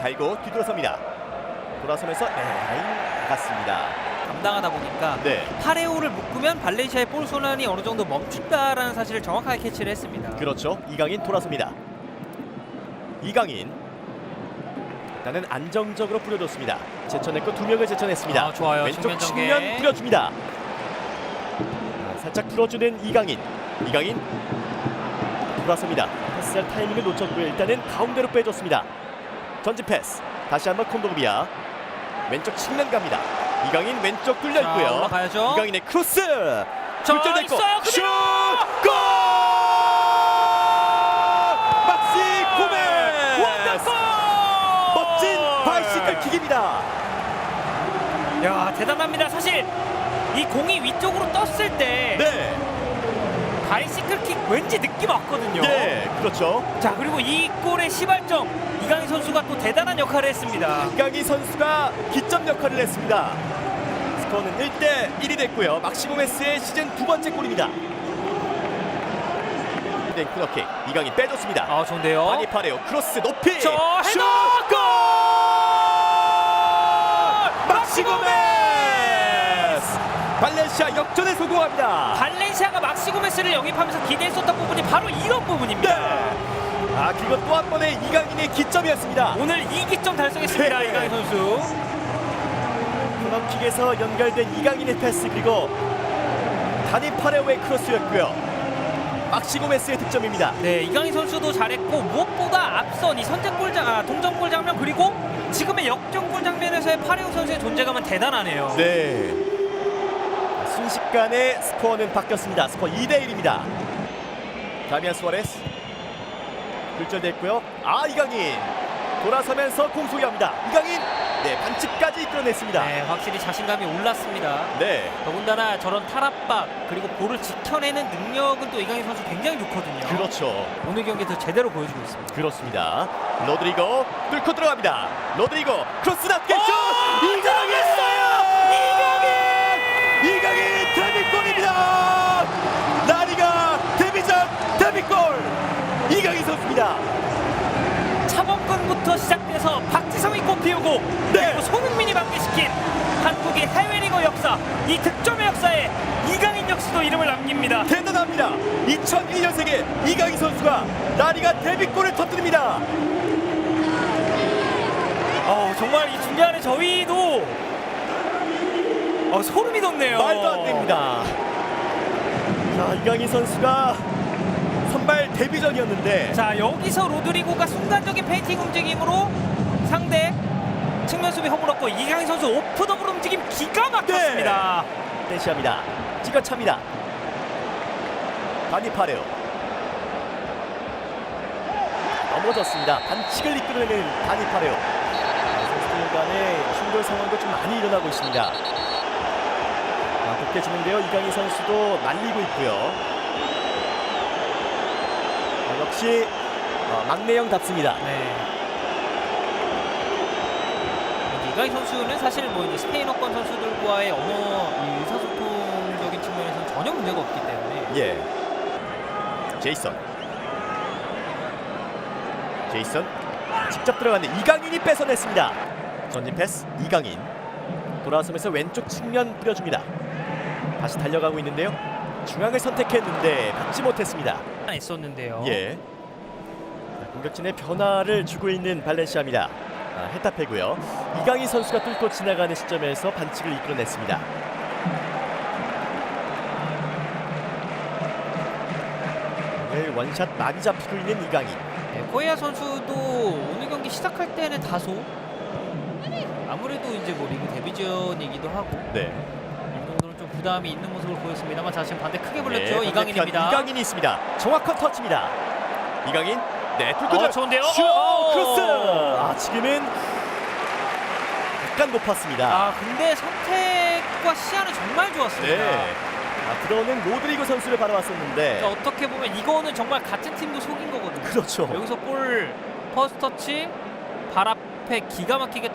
달고 뒤돌아섭니다. 돌아서면서 네, 라인 나갔습니다. 감당하다 보니까 네, 파레오를 묶으면 발렌시아의 볼 소란이 어느 정도 멈춘다라는 사실을 정확하게 캐치를 했습니다. 그렇죠. 이강인 돌아섭니다. 이강인 일단은 안정적으로 뿌려줬습니다. 제쳐냈고 두 명을 제쳐냈습니다. 아, 좋아요. 왼쪽 전개. 측면 뿌려줍니다. 아, 살짝 풀어주는 이강인. 이강인 돌아섭니다. 패스할 타이밍을 놓쳤고요. 일단은 가운데로 빼줬습니다. 전진 패스. 다시 한번 콘도그비아 왼쪽 측면 갑니다. 이강인 왼쪽 뚫려 자, 있고요. 올라가야죠. 이강인의 크로스. 자, 굴절됐고 있어요. 슛! 그대로! 골! 막시 고메! 원더골! 멋진 바이시클 킥입니다. 야 대단합니다. 사실 이 공이 위쪽으로 떴을 때 네, 바이시클 킥 왠지 느낌 왔거든요. 네, 그렇죠. 자 그리고 이 골의 시발점 이강인 선수가 또 대단한 역할을 했습니다. 이강인 선수가 기점 역할을 했습니다. 스코어는 1대 1이 됐고요. 막시고메스의 시즌 두 번째 골입니다. 네, 코너킥 이강인 빼줬습니다. 아 좋은데요. 많이 파래요. 크로스 높이. 저 슛! 헤더! 골! 막시고메스! 발렌시아 역전에 성공합니다. 발렌시아가 막시 고메스를 영입하면서 기대했었던 부분이 바로 이런 네. 부분입니다. 아 그것 또한 번의 이강인의 기점이었습니다. 오늘 이 기점 달성했습니다. 네. 이강인 선수. 코너킥에서 연결된 이강인의 패스 그리고 다니 파레오의 크로스였고요. 막시고메스의 득점입니다. 네, 이강인 선수도 잘했고 무엇보다 앞선 이 선제골 장, 아, 동점골 장면 그리고 지금의 역전골 장면에서의 파레오 선수의 존재감은 대단하네요. 네. 순식간에 스코어는 바뀌었습니다. 스코어 2대 1입니다. 다미안 수아레스 굴절됐고요. 아 이강인 돌아서면서 공소기합니다. 이강인 네 반칙까지 이끌어냈습니다. 네, 확실히 자신감이 올랐습니다. 네. 더군다나 저런 탈압박 그리고 볼을 지켜내는 능력은 또 이강인 선수 굉장히 좋거든요. 그렇죠. 오늘 경기에서 제대로 보여주고 있습니다. 그렇습니다. 로드리고 뚫고 들어갑니다. 로드리고 크로스 낮게 슛! 이강인! 골입니다. 나리가 데뷔전 데뷔골 이강인 선수입니다. 차범근부터 시작돼서 박지성이 꽃피우고 네. 그리고 손흥민이 방해시킨 한국의 해외리그 역사 이 득점의 역사에 이강인 역시도 이름을 남깁니다. 대단합니다. 2001년생의 이강인 선수가 나리가 데뷔골을 터뜨립니다. 어, 정말 이 중계하는 저희도 어, 소름이 돋네요. 말도 안 됩니다. 자, 이강인 선수가 선발 데뷔전이었는데 자 여기서 로드리고가 순간적인 페인팅 움직임으로 상대 측면 수비 허물었고 이강인 선수 오프 더블 움직임 기가 막혔습니다. 대시합니다. 찍어찹니다. 바니 파레오 넘어졌습니다. 반칙을 이끌어내는 바니 파레오 선수들 간의 충돌 상황도 좀 많이 일어나고 있습니다. 자, 높게 지는데요. 이강인 선수도 날리고 있고요. 어, 역시 어, 막내형답습니다. 네. 이제 이강인 선수는 사실 뭐 이제 스페인어권 선수들과의 언어 이 의사소통적인 측면에서 는 전혀 문제가 없기 때문에 예. 제이슨. 제이슨 직접 들어갔는데 이강인이 뺏어냈습니다. 전진 패스 이강인 돌아서면서 왼쪽 측면 뿌려줍니다. 다시 달려가고 있는데요. 중앙을 선택했는데 받지 못했습니다. 있었는데요. 예. 자, 공격진의 변화를 주고 있는 발렌시아입니다. 아, 헤타페고요. 이강인 선수가 뚫고 지나가는 시점에서 반칙을 이끌어냈습니다. 오늘 원샷 많이 잡히고 있는 이강인. 네, 코에아 선수도 오늘 경기 시작할 때는 다소 아무래도 이제 뭐 리그 데뷔전이기도 하고 네. 부담이 있는 모습을 보였습니다. 자 지금 반대 크게 불렸죠. 네, 이강인입니다. 이강인이 있습니다. 정확한 터치입니다. 이강인. 네, 뚫고 어, 좋은데요? 슛! 오! 크로스. 아, 지금은 약간 높았습니다. 아 근데 선택과 시야는 정말 좋았습니다. 네. 아, 들어오는 로드리고 선수를 바라봤었는데 자, 어떻게 보면 이거는 정말 같은 팀도 속인 거거든요. 그렇죠. 여기서 볼 퍼스트 터치 발 앞에 기가 막히게